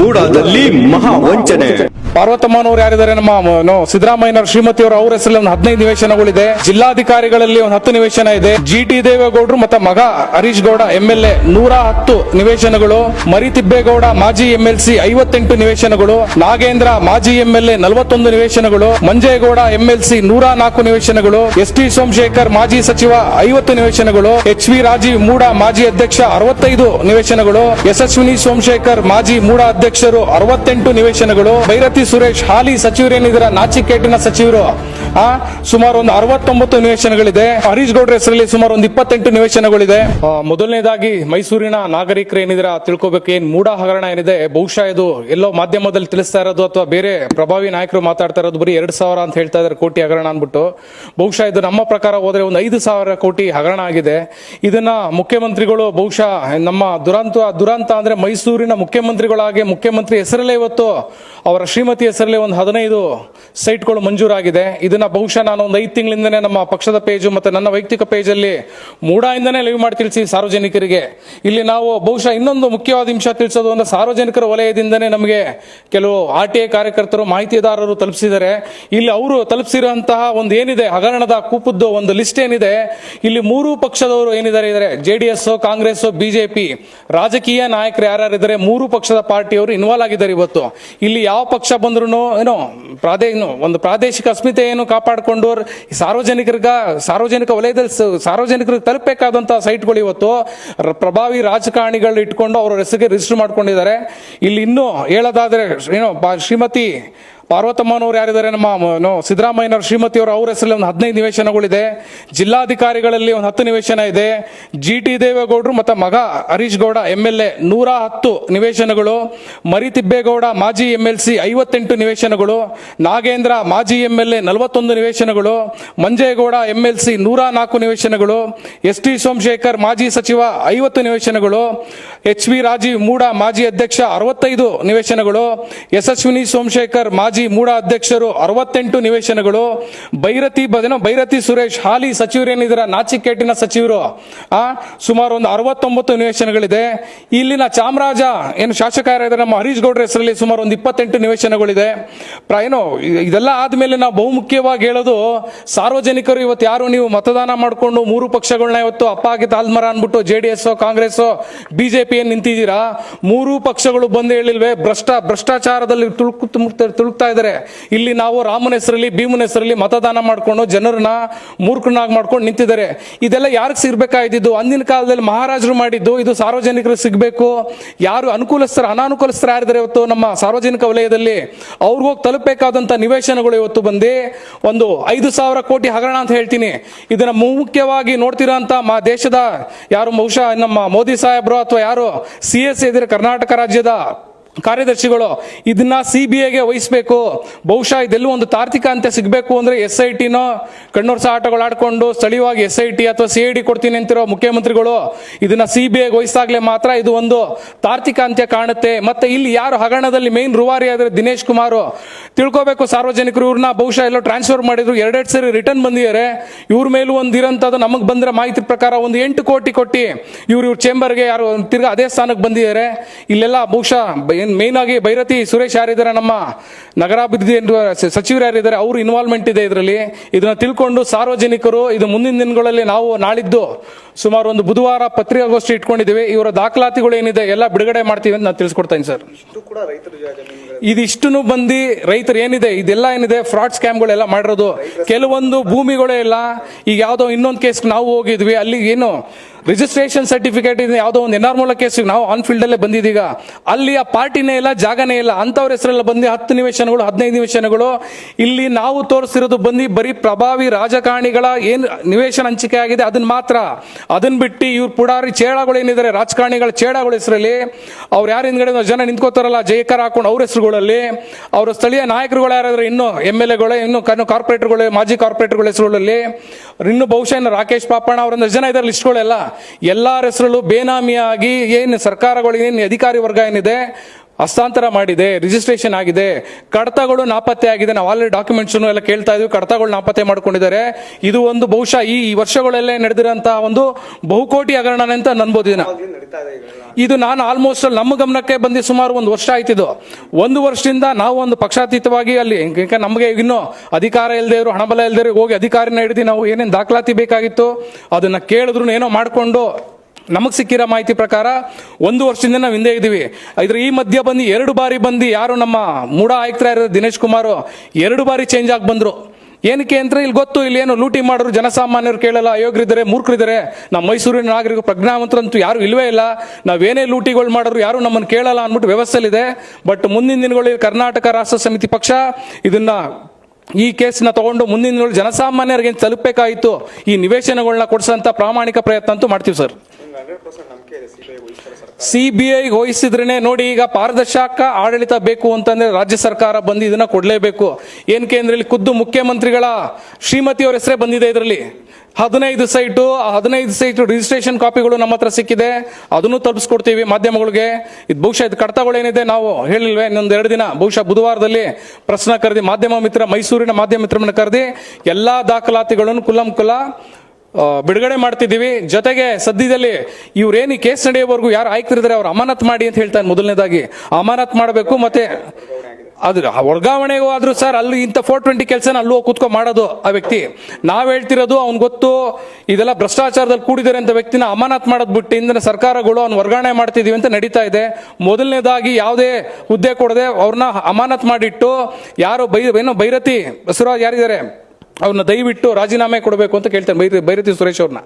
ಮೂಡಾದಲ್ಲಿ ಮಹಾ ವಂಚನೆ. ಪಾರ್ವತಮ್ಮನವರು ಯಾರಿದ್ದಾರೆ? ನಮ್ಮ ಮ- ನೋ, ಸಿದ್ದರಾಮಯ್ಯನವರ ಶ್ರೀಮತಿಯವರ ಅವ್ರ ಹೆಸರಲ್ಲಿ ಒಂದು ಹದಿನೈದು ನಿವೇಶನಗಳಿದೆ. ಜಿಲ್ಲಾಧಿಕಾರಿಗಳಲ್ಲಿ ಒಂದು ಹತ್ತು ನಿವೇಶನ ಇದೆ. ಜಿ ಟಿ ದೇವೇಗೌಡರು ಮತ್ತೆ ಮಗ Harish Gowda M L A ನೂರ ಹತ್ತು ನಿವೇಶನಗಳು. ಮರಿತಿಬ್ಬೇಗೌಡ ಮಾಜಿ ಎಂ ಎಲ್ ಸಿ ಐವತ್ತೆಂಟು ನಿವೇಶನಗಳು. ನಾಗೇಂದ್ರ ಮಾಜಿ ಎಂ ಎಲ್ ಎ ನಲವತ್ತೊಂದು ನಿವೇಶನಗಳು. ಮಂಜೇಗೌಡ ಎಂ ಎಲ್ ಸಿ ನೂರ ನಾಲ್ಕು ನಿವೇಶನಗಳು. ಎಸ್ ಟಿ ಸೋಮಶೇಖರ್ ಮಾಜಿ ಸಚಿವ ಐವತ್ತು ನಿವೇಶನಗಳು. ಎಚ್ ವಿ ರಾಜೀವ್ ಮೂಡ ಮಾಜಿ ಅಧ್ಯಕ್ಷ ಅರವತ್ತೈದು ನಿವೇಶನಗಳು. ಯಶಸ್ವಿನಿ ಸೋಮಶೇಖರ್ ಮಾಜಿ ಮೂಡ ಅಧ್ಯಕ್ಷರು ಅರವತ್ತೆಂಟು ನಿವೇಶನಗಳು. ಭೈರತಿ ಸುರೇಶ್ ಹಾಲಿ ಸಚಿವರೇನಿದ್ರ ನಾಚಿಕೇಟಿನ ಸಚಿವರು. ಆ, ಸುಮಾರು ಒಂದು ಅರವತ್ತೊಂಬತ್ತು ನಿವೇಶನಗಳಿದೆ. ಹರೀಶ್ ಗೌಡ್ರ ಹೆಸರಲ್ಲಿ ಸುಮಾರು ಒಂದು ಇಪ್ಪತ್ತೆಂಟು ನಿವೇಶನಗಳಿದೆ. ಮೊದಲನೇದಾಗಿ ಮೈಸೂರಿನ ನಾಗರಿಕರು ಏನಿದ್ರ ತಿಳ್ಕೋಬೇಕು, ಏನ್ ಮೂಡ ಹಗರಣ ಏನಿದೆ, ಬಹುಶಃ ಇದು ಎಲ್ಲೋ ಮಾಧ್ಯಮದಲ್ಲಿ ತಿಳಿಸ್ತಾ ಇರೋದು ಅಥವಾ ಬೇರೆ ಪ್ರಭಾವಿ ನಾಯಕರು ಮಾತಾಡ್ತಾ ಇರೋದು ಬರೀ ಎರಡ್ ಸಾವಿರ ಅಂತ ಹೇಳ್ತಾ ಇದ್ದಾರೆ ಕೋಟಿ ಹಗರಣ ಅಂದ್ಬಿಟ್ಟು. ಬಹುಶಃ ಇದು ನಮ್ಮ ಪ್ರಕಾರ ಹೋದ್ರೆ ಒಂದು ಐದು ಸಾವಿರ ಕೋಟಿ ಹಗರಣ ಆಗಿದೆ. ಇದನ್ನ ಮುಖ್ಯಮಂತ್ರಿಗಳು ಬಹುಶಃ ನಮ್ಮ ದುರಂತ ದುರಂತ ಅಂದ್ರೆ ಮೈಸೂರಿನ ಮುಖ್ಯಮಂತ್ರಿಗಳಾಗಿ ಮುಖ್ಯಮಂತ್ರಿ ಹೆಸರಲ್ಲೇ ಇವತ್ತು ಅವರ ಶ್ರೀಮತಿ ಹೆಸರಲ್ಲೇ ಒಂದು ಹದಿನೈದು ಸೈಟ್ಗಳು ಮಂಜೂರಾಗಿದೆ. ಇದನ್ನ ಬಹುಶಃ ನಾನು ಒಂದು ಐದು ತಿಂಗಳಿಂದನೇ ನಮ್ಮ ಪಕ್ಷದ ಪೇಜು ಮತ್ತೆ ನನ್ನ ವೈಯಕ್ತಿಕ ಪೇಜಲ್ಲಿ ಮೂಡಾಯಿಂದನೇ ಲೈವ್ ಮಾಡಿ ತಿಳಿಸಿ ಸಾರ್ವಜನಿಕರಿಗೆ. ಇಲ್ಲಿ ನಾವು ಬಹುಶಃ ಇನ್ನೊಂದು ಮುಖ್ಯವಾದ ಅಂಶ ತಿಳಿಸೋದು ಅಂದ್ರೆ ಸಾರ್ವಜನಿಕರ ವಲಯದಿಂದನೇ ನಮಗೆ ಕೆಲವು ಆರ್ ಟಿ ಐ ಕಾರ್ಯಕರ್ತರು ಮಾಹಿತಿದಾರರು ತಲುಪಿಸಿದ್ದಾರೆ. ಇಲ್ಲಿ ಅವರು ತಲುಪಿಸಿರುವಂತಹ ಒಂದು ಏನಿದೆ, ಹಗರಣದ ಕೂಪದ್ದು ಒಂದು ಲಿಸ್ಟ್ ಏನಿದೆ, ಇಲ್ಲಿ ಮೂರು ಪಕ್ಷದವರು ಏನಿದ್ದಾರೆ ಇದ್ದಾರೆ J D S Congress BJP ರಾಜಕೀಯ ನಾಯಕರು ಯಾರ್ಯಾರಿದ್ದಾರೆ ಮೂರು ಪಕ್ಷದ ಪಾರ್ಟಿಯವರು ಇನ್ವಾಲ್ವ್ ಆಗಿದ್ದಾರೆ ಇವತ್ತು. ಇಲ್ಲಿ ಯಾವ ಪಕ್ಷ ಬಂದ್ರು ಏನೋ ಪ್ರಾದೇ ಏನು ಒಂದು ಪ್ರಾದೇಶಿಕ ಅಸ್ಮಿತೆ ಏನು ಕಾಪಾಡಿಕೊಂಡು ಸಾರ್ವಜನಿಕರಿಗ, ಸಾರ್ವಜನಿಕ ವಲಯದಲ್ಲಿ ಸಾರ್ವಜನಿಕರಿಗೆ ತಲುಪಬೇಕಾದಂತಹ ಸೈಟ್ಗಳು ಇವತ್ತು ಪ್ರಭಾವಿ ರಾಜಕಾರಣಿಗಳು ಇಟ್ಕೊಂಡು ಅವರ ಹೆಸರಿಗೆ ರಿಜಿಸ್ಟರ್ ಮಾಡ್ಕೊಂಡಿದ್ದಾರೆ. ಇಲ್ಲಿ ಇನ್ನೂ ಹೇಳೋದಾದ್ರೆ, ಏನೋ ಶ್ರೀಮತಿ ಪಾರ್ವತಮ್ಮನವರು ಯಾರಿದ್ದಾರೆ? ನಮ್ಮ ಸಿದ್ದರಾಮಯ್ಯನವರು, ಶ್ರೀಮತಿಯವರ, ಅವ್ರ ಹೆಸರಲ್ಲಿ ಒಂದು ಹದಿನೈದು ನಿವೇಶನಗಳಿದೆ. ಜಿಲ್ಲಾಧಿಕಾರಿಗಳಲ್ಲಿ ಒಂದು ಹತ್ತು ನಿವೇಶನ ಇದೆ. ಜಿ ಟಿ ದೇವೇಗೌಡರು ಮತ್ತು ಮಗ Harish Gowda M L A, ನೂರ ಹತ್ತು ನಿವೇಶನಗಳು. ಮರಿತಿಬ್ಬೇಗೌಡ, ಮಾಜಿ ಎಂ ಎಲ್ ಸಿ, ಐವತ್ತೆಂಟು ನಿವೇಶನಗಳು. ನಾಗೇಂದ್ರ, ಮಾಜಿ ಎಂ ಎಲ್ ಎ, ನಲವತ್ತೊಂದು ನಿವೇಶನಗಳು. ಮಂಜೇಗೌಡ, ಎಂ ಎಲ್ ಸಿ, ನೂರ ನಾಲ್ಕು ನಿವೇಶನಗಳು. ಎಸ್ ಟಿ ಸೋಮಶೇಖರ್, ಮಾಜಿ ಸಚಿವ, ಐವತ್ತು ನಿವೇಶನಗಳು. ಎಚ್ ವಿ ರಾಜೀವ್ ಮೂಡ, ಮಾಜಿ ಅಧ್ಯಕ್ಷ, ಅರವತ್ತೈದು ನಿವೇಶನಗಳು. ಯಶಸ್ವಿನಿ ಸೋಮಶೇಖರ್, ಮಾಜಿ ಮೂಡ ಅಧ್ಯಕ್ಷರು ಅರವತ್ತೆಂಟು ನಿವೇಶನಗಳು, ಭೈರತಿ ಬದನ, ಭೈರತಿ ಸುರೇಶ್, ಹಾಲಿ ಸಚಿವರೇನಿದ್ರ ನಾಚಿಕೇಟಿನ ಸಚಿವರು, ಆ ಸುಮಾರು ಒಂದು ಅರವತ್ತೊಂಬತ್ತು ನಿವೇಶನಗಳಿದೆ. ಇಲ್ಲಿನ ಚಾಮರಾಜ, ಏನು ಶಾಸಕ ಯಾರಿದ್ದಾರೆ? ನಮ್ಮ ಹರೀಶ್ ಗೌಡ್ರ ಹೆಸರಲ್ಲಿ ಸುಮಾರು ಒಂದು ಇಪ್ಪತ್ತೆಂಟು ನಿವೇಶನಗಳಿದೆ. ಏನು, ಇದೆಲ್ಲ ಆದ್ಮೇಲೆ ನಾವು ಬಹುಮುಖ್ಯವಾಗಿ ಹೇಳೋದು, ಸಾರ್ವಜನಿಕರು ಇವತ್ತು ಯಾರು ನೀವು ಮತದಾನ ಮಾಡಿಕೊಂಡು ಮೂರು ಪಕ್ಷಗಳನ್ನ ಇವತ್ತು ಅಪ್ಪಾಗಿ ತಾಲ್ಮರ ಅನ್ಬಿಟ್ಟು J D S Congress BJP ನಿಂತಿದ್ದೀರಾ? ಮೂರು ಪಕ್ಷಗಳು ಬಂದು ಹೇಳಿಲ್ವೇ, ಭ್ರಷ್ಟ, ಭ್ರಷ್ಟಾಚಾರದಲ್ಲಿ ತುಳುಕು ತುಳುಕ್ತಾ ಇದ್ದಾರೆ. ಇಲ್ಲಿ ನಾವು ರಾಮನ ಹೆಸರಲ್ಲಿ, ಭೀಮನ ಹೆಸರಲ್ಲಿ ಮತದಾನ ಮಾಡ್ಕೊಂಡು ಜನರನ್ನ ಮೂರ್ಖನಾಗಿ ಮಾಡ್ಕೊಂಡು ನಿಂತಿದ್ದಾರೆ. ಇದೆಲ್ಲ ಯಾರಿಗೆ ಸಿಗ್ಬೇಕಾಗಿದ್ದು ಅಂದಿನ ಕಾಲದಲ್ಲಿ ಮಹಾರಾಜರು ಮಾಡಿದ್ದು ಇದು ಸಾರ್ವಜನಿಕರಿಗೆ ಸಿಗಬೇಕು. ಯಾರು ಅನುಕೂಲಸ್ಥರ, ಅನಾನುಕೂಲಸ್ಥರ ಯಾರಿದ್ದಾರೆ ಇವತ್ತು ನಮ್ಮ ಸಾರ್ವಜನಿಕ ವಲಯದಲ್ಲಿ? ಅವ್ರಿಗೋಗಿ ತಲುಪಬೇಕಾದಂತ ನಿವೇಶನಗಳು ಇವತ್ತು ಬಂದು ಒಂದು ಐದು ಸಾವಿರ ಕೋಟಿ ಹಗರಣ ಅಂತ ಹೇಳ್ತೀನಿ. ಇದನ್ನ ಮುಖ್ಯವಾಗಿ ನೋಡ್ತಿರೋಂತ ಮಾ ದೇಶದ ಯಾರು ಬಹುಶಃ ನಮ್ಮ ಮೋದಿ ಸಾಹೇಬ್ರು ಅಥವಾ ಯಾರು ಸಿ ಎಸ್ ಇದ್ರೆ ಕರ್ನಾಟಕ ರಾಜ್ಯದ ಕಾರ್ಯದರ್ಶಿಗಳು, ಇದನ್ನ ಸಿ ಬಿ ಐಗೆ ವಹಿಸಬೇಕು. ಬಹುಶಃ ಇದೆಲ್ಲೂ ಒಂದು ತಾರ್ತಿಕ ಅಂತ್ಯ ಸಿಗಬೇಕು ಅಂದ್ರೆ ಎಸ್ ಐ ಟಿನೋ ಕಣ್ಣೂರ್ಸ ಆಟಗಳು ಆಡ್ಕೊಂಡು ಸ್ಥಳೀಯವಾಗಿ ಎಸ್ ಐ ಟಿ ಅಥವಾ ಸಿ ಐ ಡಿ ಕೊಡ್ತೀನಿ ಅಂತಿರೋ ಮುಖ್ಯಮಂತ್ರಿಗಳು, ಇದನ್ನ ಸಿ ಬಿ ಐಗೆ ವಹಿಸಿದಾಗಲೇ ಮಾತ್ರ ಇದು ಒಂದು ತಾರ್ತಿಕ ಅಂತ್ಯ ಕಾಣುತ್ತೆ. ಮತ್ತೆ ಇಲ್ಲಿ ಯಾರು ಹಗರಣದಲ್ಲಿ ಮೇನ್ ರೂವಾರಿ ಆದ್ರೆ ದಿನೇಶ್ ಕುಮಾರ್? ತಿಳ್ಕೋಬೇಕು ಸಾರ್ವಜನಿಕರು ಇವ್ರನ್ನ. ಬಹುಶಃ ಎಲ್ಲೋ ಟ್ರಾನ್ಸ್ಫರ್ ಮಾಡಿದ್ರು. ಎರಡೆರಡು ಸರಿ ರಿಟರ್ನ್ ಬಂದಿದ್ದಾರೆ. ಇವ್ರ ಮೇಲೂ ಒಂದು ಇರೋಂಥದ್ದು ನಮಗೆ ಬಂದಿರೋ ಮಾಹಿತಿ ಪ್ರಕಾರ ಒಂದು ಎಂಟು ಕೋಟಿ ಕೊಟ್ಟು ಇವ್ರು ಇವ್ರ ಚೇಂಬರ್ಗೆ ಯಾರು ತಿರ್ಗಾ ಅದೇ ಸ್ಥಾನಕ್ಕೆ ಬಂದಿದ್ದಾರೆ. ಇಲ್ಲೆಲ್ಲ ಬಹುಶಃ ಏನ್ ಮೇನ್ ಆಗಿ ಭೈರತಿ ಸುರೇಶ್ ಯಾರಿದ್ದಾರೆ ನಮ್ಮ ನಗರಾಭಿವೃದ್ಧಿ ಸಚಿವರು ಯಾರಿದ್ದಾರೆ ಅವರು ಇನ್ವಾಲ್ವ್ಮೆಂಟ್ ಇದೆ ಇದರಲ್ಲಿ. ಇದನ್ನ ತಿಳ್ಕೊಂಡು ಸಾರ್ವಜನಿಕರು ಇದು ಮುಂದಿನ ದಿನಗಳಲ್ಲಿ ನಾವು ನಾಳಿದ್ದು ಸುಮಾರು ಒಂದು ಬುಧವಾರ ಪತ್ರಿಕಾಗೋಷ್ಠಿ ಇಟ್ಕೊಂಡಿದ್ದೀವಿ. ಇವರ ದಾಖಲಾತಿಗಳು ಏನಿದೆ ಎಲ್ಲ ಬಿಡುಗಡೆ ಮಾಡ್ತೀವಿ ಅಂತ ನಾನು ತಿಳಿಸ್ಕೊಡ್ತೇನೆ ಸರ್. ಇದಿಷ್ಟು ಬಂದು ರೈತರು ಏನಿದೆ ಇದೆಲ್ಲ ಏನಿದೆ ಫ್ರಾಡ್ ಸ್ಕ್ಯಾಮ್ಗಳೆಲ್ಲ ಮಾಡಿರೋದು. ಕೆಲವೊಂದು ಭೂಮಿಗಳೇ ಇಲ್ಲ. ಈಗ ಯಾವುದೋ ಇನ್ನೊಂದು ಕೇಸ್ ನಾವು ಹೋಗಿದ್ವಿ ಅಲ್ಲಿ ಏನು ರಿಜಿಸ್ಟ್ರೇಷನ್ ಸರ್ಟಿಫಿಕೇಟ್ ಇದೆ ಯಾವುದೋ ಒಂದು ಎನಾರ್ಮೂಲ ಕೇಸ್ ನಾವು ಆನ್ ಫೀಲ್ಡ್ ಅಲ್ಲೇ ಬಂದಿದ್ದೀಗ. ಅಲ್ಲಿ ಆ ಪಾರ್ಟಿನೇ ಇಲ್ಲ, ಜಾಗನೇ ಇಲ್ಲ. ಅಂತವ್ರ ಹೆಸರೆಲ್ಲ ಬಂದು ಹತ್ತು ನಿವೇಶನಗಳು, ಹದಿನೈದು ನಿವೇಶನಗಳು. ಇಲ್ಲಿ ನಾವು ತೋರಿಸಿರೋದು ಬಂದು ಬರೀ ಪ್ರಭಾವಿ ರಾಜಕಾರಣಿಗಳ ಏನು ನಿವೇಶನ ಹಂಚಿಕೆ ಆಗಿದೆ ಅದನ್ನ ಮಾತ್ರ. ಅದನ್ನ ಬಿಟ್ಟು ಇವ್ರ ಪುಡಾರಿ ಚೇಳಗಳು ಏನಿದ್ದಾರೆ ರಾಜಕಾರಣಿಗಳ ಚೇಳಗಳ ಹೆಸರಲ್ಲಿ, ಅವ್ರು ಯಾರು ಹಿಂದ್ಗಡೆ ಜನ ನಿಂತ್ಕೋತಾರಲ್ಲ, ಜಯಕರ ಹಾಕೊಂಡು ಅವ್ರ ಹೆಸರುಗಳಲ್ಲಿ, ಅವರ ಸ್ಥಳೀಯ ನಾಯಕರುಗಳು ಯಾರಾದ್ರೂ ಇನ್ನು ಎಂ ಎಲ್ ಎಗಳು ಇನ್ನು ಕಣ್ಣು ಕಾರ್ಪೊರೇಟರ್ಗಳು ಮಾಜಿ ಕಾರ್ಪೊರೇಟರ್ಗಳ ಹೆಸರುಗಳಲ್ಲಿ, ಇನ್ನು ಬಹುಶಃ ರಾಕೇಶ್ ಪಾಪಣ್ಣ ಅವರೊಂದು ಜನ ಇದ್ದಾರೆ ಲಿಸ್ಟ್ಗಳೆಲ್ಲ ಎಲ್ಲಾರ ಹೆಸರಲ್ಲೂ ಬೇನಾಮಿಯಾಗಿ ಏನು ಸರ್ಕಾರಗಳು ಏನು ಅಧಿಕಾರಿ ವರ್ಗ ಏನಿದೆ ಹಸ್ತಾಂತರ ಮಾಡಿದೆ ರಿಜಿಸ್ಟ್ರೇಷನ್ ಆಗಿದೆ, ಕಡತಗಳು ನಾಪತ್ತೆ ಆಗಿದೆ, ನಾವು ಆಲ್ರೆಡಿ ಡಾಕ್ಯುಮೆಂಟ್ಸ್ ಎಲ್ಲ ಕೇಳ್ತಾ ಇದ್ವಿ, ಕಡತಗಳು ನಾಪತ್ತೆ ಮಾಡ್ಕೊಂಡಿದ್ದಾರೆ. ಇದು ಒಂದು ಬಹುಶಃ ಈ ವರ್ಷಗಳಲ್ಲೇ ನಡೆದಿರೋಂತಹ ಒಂದು ಬಹುಕೋಟಿ ಹಗರಣ ಅಂತ ಅನ್ಬೋದು ಇದು ನಾನು ಆಲ್ಮೋಸ್ಟ್ ನಮ್ಮ ಗಮನಕ್ಕೆ ಬಂದು ಸುಮಾರು ಒಂದು ವರ್ಷ ಆಯ್ತಿದ್ದು ಒಂದು ವರ್ಷದಿಂದ ನಾವು ಒಂದು ಪಕ್ಷಾತೀತವಾಗಿ ಅಲ್ಲಿ ನಮಗೆ ಇನ್ನೂ ಅಧಿಕಾರ ಇಲ್ಲದೆ ಹಣಬಲ ಇಲ್ಲದೆ ಹೋಗಿ ಅಧಿಕಾರಿನ ಹಿಡಿದು ನಾವು ಏನೇನು ದಾಖಲಾತಿ ಬೇಕಾಗಿತ್ತು, ಅದನ್ನ ಕೇಳಿದ್ರು ಏನೋ ಮಾಡಿಕೊಂಡು ನಮಗೆ ಸಿಕ್ಕಿರೋ ಮಾಹಿತಿ ಪ್ರಕಾರ ಒಂದು ವರ್ಷದಿಂದ ನಾವು ಹಿಂದೆ ಇದ್ದೀವಿ. ಇದ್ರ ಈ ಮಧ್ಯ ಬಂದು ಎರಡು ಬಾರಿ ಬಂದು ಯಾರು ನಮ್ಮ ಮೂಡ ಆಯುಕ್ತರಾಗಿರೋ ದಿನೇಶ್ ಕುಮಾರ್ ಎರಡು ಬಾರಿ ಚೇಂಜ್ ಆಗಿ ಬಂದ್ರು. ಏನಕ್ಕೆ ಅಂದ್ರೆ ಇಲ್ಲಿ ಗೊತ್ತು, ಇಲ್ಲಿ ಏನು ಲೂಟಿ ಮಾಡೋರು ಜನಸಾಮಾನ್ಯರು ಕೇಳಲ್ಲ, ಅಯೋಗ್ಯರಿದ್ದಾರೆ, ಮೂರ್ಖರಿದ್ದಾರೆ. ನಮ್ಮ ಮೈಸೂರಿನ ನಾಗರಿಕ ಪ್ರಜ್ಞಾವಂತರಂತೂ ಯಾರು ಇಲ್ವೇ ಇಲ್ಲ. ನಾವೇನೇ ಲೂಟಿಗಳು ಮಾಡೋರು ಯಾರು ನಮ್ಮನ್ನು ಕೇಳಲ್ಲ ಅಂದ್ಬಿಟ್ಟು ವ್ಯವಸ್ಥೆಲಿದೆ ಬಟ್ ಮುಂದಿನ ದಿನಗಳಲ್ಲಿ ಕರ್ನಾಟಕ ರಾಷ್ಟ್ರ ಸಮಿತಿ ಪಕ್ಷ ಇದನ್ನ ಈ ಕೇಸ್ನ ತಗೊಂಡು ಮುಂದಿನ ಜನಸಾಮಾನ್ಯರಿಗೆ ತಲುಪಬೇಕಾಯಿತು? ಈ ನಿವೇಶನಗಳನ್ನ ಕೊಡಿಸಂತ ಪ್ರಾಮಾಣಿಕ ಪ್ರಯತ್ನ ಅಂತೂ ಮಾಡ್ತೀವಿ ಸರ್. ಸಿಬಿಐ ವಹಿಸಿದ್ರೇನೆ ನೋಡಿ ಈಗ ಪಾರದರ್ಶಕ ಆಡಳಿತ ಬೇಕು ಅಂತಂದ್ರೆ ರಾಜ್ಯ ಸರ್ಕಾರ ಬಂದು ಇದನ್ನ ಕೊಡಲೇಬೇಕು. ಏನಕ್ಕೆ ಅಂದ್ರೆ ಇಲ್ಲಿ ಖುದ್ದು ಮುಖ್ಯಮಂತ್ರಿಗಳ ಶ್ರೀಮತಿಯವರ ಹೆಸರೇ ಬಂದಿದೆ ಇದರಲ್ಲಿ. ಹದಿನೈದು ಸೈಟು ಹದಿನೈದು ಸೈಟ್ ರಿಜಿಸ್ಟ್ರೇಷನ್ ಕಾಪಿಗಳು ನಮ್ಮ ಹತ್ರ ಸಿಕ್ಕಿದೆ. ಅದನ್ನು ತಲುಪಿಸ್ಕೊಡ್ತೀವಿ ಮಾಧ್ಯಮಗಳಿಗೆ. ಇದು ಬಹುಶಃ ಇದು ಕಡತಗಳೇನಿದೆ ನಾವು ಹೇಳಿಲ್ವೇ ಇನ್ನೊಂದು ಎರಡು ದಿನ. ಬಹುಶಃ ಬುಧವಾರದಲ್ಲಿ ಪ್ರಶ್ನೆ ಕರೆದಿ ಮಾಧ್ಯಮ ಮಿತ್ರ ಮೈಸೂರಿನ ಮಾಧ್ಯಮ ಮಿತ್ರವನ್ನು ಕರೆದಿ ಎಲ್ಲಾ ದಾಖಲಾತಿಗಳನ್ನು ಕುಲಂ ಕುಲ ಆ, ಬಿಡುಗಡೆ ಮಾಡ್ತಿದ್ದೀವಿ. ಜೊತೆಗೆ ಸದ್ಯದಲ್ಲಿ ಇವ್ರೇನು ಕೇಸ್ ನಡೆಯೋವರೆಗೂ ಯಾರು ಆಯ್ತಿರಿದ್ರೆ ಅವ್ರು ಅಮಾನತ್ ಮಾಡಿ ಅಂತ ಹೇಳ್ತಾರೆ ಮೊದಲನೇದಾಗಿ. ಅಮಾನತ್ ಮಾಡಬೇಕು ಮತ್ತೆ ಅದು ವರ್ಗಾವಣೆಗೂ ಆದ್ರೂ ಸರ್ ಅಲ್ಲಿ ಇಂಥ ಫೋರ್ ಟ್ವೆಂಟಿ ಕೆಲಸನ ಅಲ್ಲೂ ಕೂತ್ಕೊ ಮಾಡೋದು ಆ ವ್ಯಕ್ತಿ. ನಾವು ಹೇಳ್ತಿರೋದು ಅವ್ನು ಗೊತ್ತು, ಇದೆಲ್ಲ ಭ್ರಷ್ಟಾಚಾರದಲ್ಲಿ ಕೂಡಿದ್ದಾರೆ ಅಂತ ವ್ಯಕ್ತಿನ ಅಮಾನತ್ ಮಾಡೋದು ಬಿಟ್ಟು ಇಂದಿನ ಸರ್ಕಾರಗಳು ಅವ್ನು ವರ್ಗಾವಣೆ ಮಾಡ್ತಿದ್ದೀವಿ ಅಂತ ನಡೀತಾ ಇದೆ. ಮೊದಲನೇದಾಗಿ ಯಾವುದೇ ಹುದ್ದೆ ಕೊಡದೆ ಅವ್ರನ್ನ ಅಮಾನತ್ ಮಾಡಿಟ್ಟು ಯಾರು ಬೈ, ಏನೋ ಬೈರತಿ ಬಸವರಾಜ್ ಯಾರಿದ್ದಾರೆ? ಅವ್ರನ್ನ ದಯವಿಟ್ಟು ರಾಜೀನಾಮೆ ಕೊಡಬೇಕು ಅಂತ ಕೇಳ್ತೇನೆ. ಬೈರ- ಬೈರತಿ ಸುರೇಶ್ ಅವ್ರನ್ನ.